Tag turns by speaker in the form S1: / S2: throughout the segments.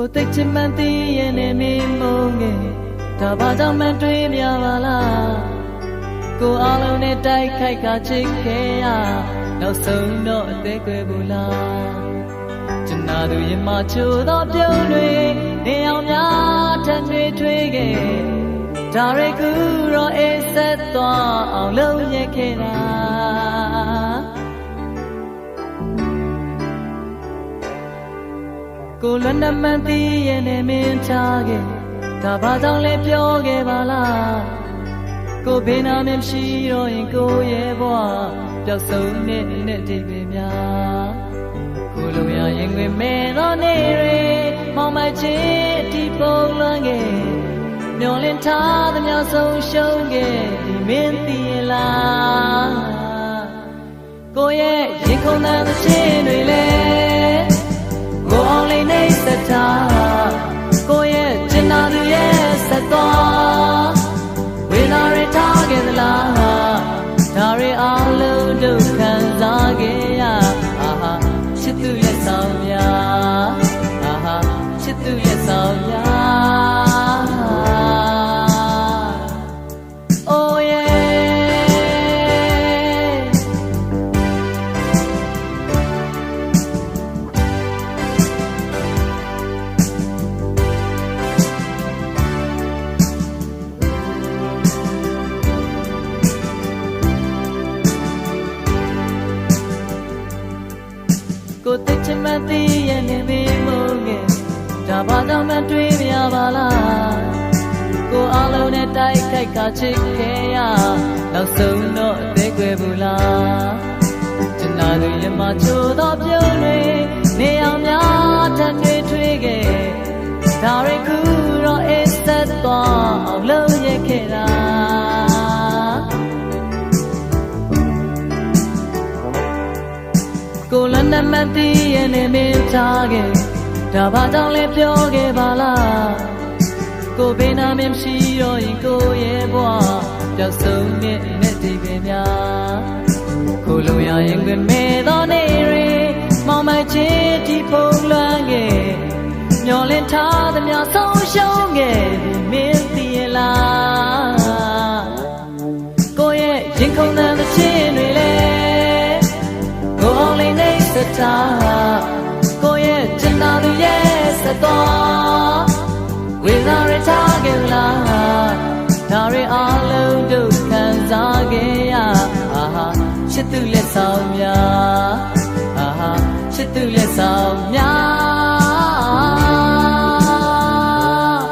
S1: ကိုသိချင်မှန်သိရဲ့နဲ့မင်းမုန်းငယ်ဒါဘာကြောင့်မှတွေးမြပါလားကိုအားလုံးနဲ့တိုက်ခိုက်ကချစ်ခဲ့ရနောက်ဆုံးတော့အသေးကွယ်ဘူးလားကျွန်တော်တို့ရင်မချိုးသောပြုံးတွေနေအောင်များထန်တွေထွေးခဲ့ဒါရီကူတော့အေးဆက်သွားအောင်လုပ်ရခဲ့တာ ကိုလွန်းနမန်တီးရဲ့နဲ့မင်းချခဲ့ဒါဘာကြောင့်လဲပြောခဲ့ပါလားကိုဘေးနာမမရှိတော့ရင်ကိုရဲ့ဘဝပျောက်ဆုံးတဲ့နဲ့ဒီပင်များကိုလိုရရင်ဝင်မဲသောနေတွေမောင်မချင်းဒီပုံလွန်ခဲ့မျောလင်းထားသမျှဆုံးရှုံးခဲ့ဒီမင်းသိရလားကိုရဲ့ရင်ခုန်တဲ့သချင်းတွေလဲ ချစ်သူရဲ့ဆောင်များ Oh yeah ကို ဒါဘာကြောင့်မှတွေးမြပါလားကိုအားလုံးနဲ့တိုက်ခိုက်ကချစ်ခဲ့ရနောက်ဆုံးတော့အသေးကွယ်ဘူးလားကျွန်တော်တို့ရမချိုးတော့ပြုံးတွေနေအောင်များထပ်တွေထွေးခဲ့ဒါရီကူတော့အစ်သက်သွားအောင်လုပ်ရခဲ့တာကိုလန်းနမသိရဲ့နေမင်းထားခဲ့ ဒါဘာကြောင့်လဲပြောခဲ့ပါလားကိုဘေးနာမမရှိတော့ရင်ကိုရဲ့ဘဝပျောက်ဆုံးတဲ့နဲ့ဒီပင်များကိုလိုရရင်ခွင့်မဲ့သောနေတွေမောင်မချစ်ဒီပုံလွှမ်းခဲ့မျောလင်းထားသမျှဆုံးရှုံးခဲ့ဒီမင်းသိရလားကိုရဲ့ရင်ခုန်တဲ့သချင်းတွေလဲကိုအောင်လေးနေစတာကိုရဲ့ကျ င်သာသူရဲ့စတော်ဝေလာရထားကလာဒါရီအလုံးတို့ခံစားခဲ့ရအာဟာချစ်သူလက်ဆောင်များအာဟာချစ်သူလက်ဆောင်များ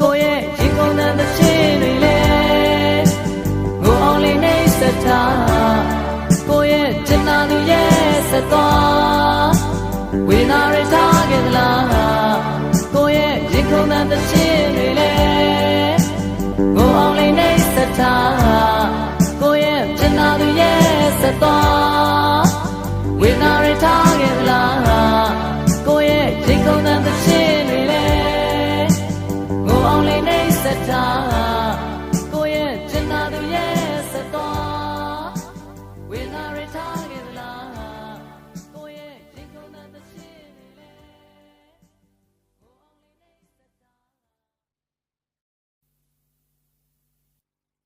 S1: ကိုရဲ့ရင်ကုန်တဲ့ချင်းတွေလေငိုအောင်လေးနေစတာကိုရဲ့ချစ်သူရဲ့စတော်ဝေလာရ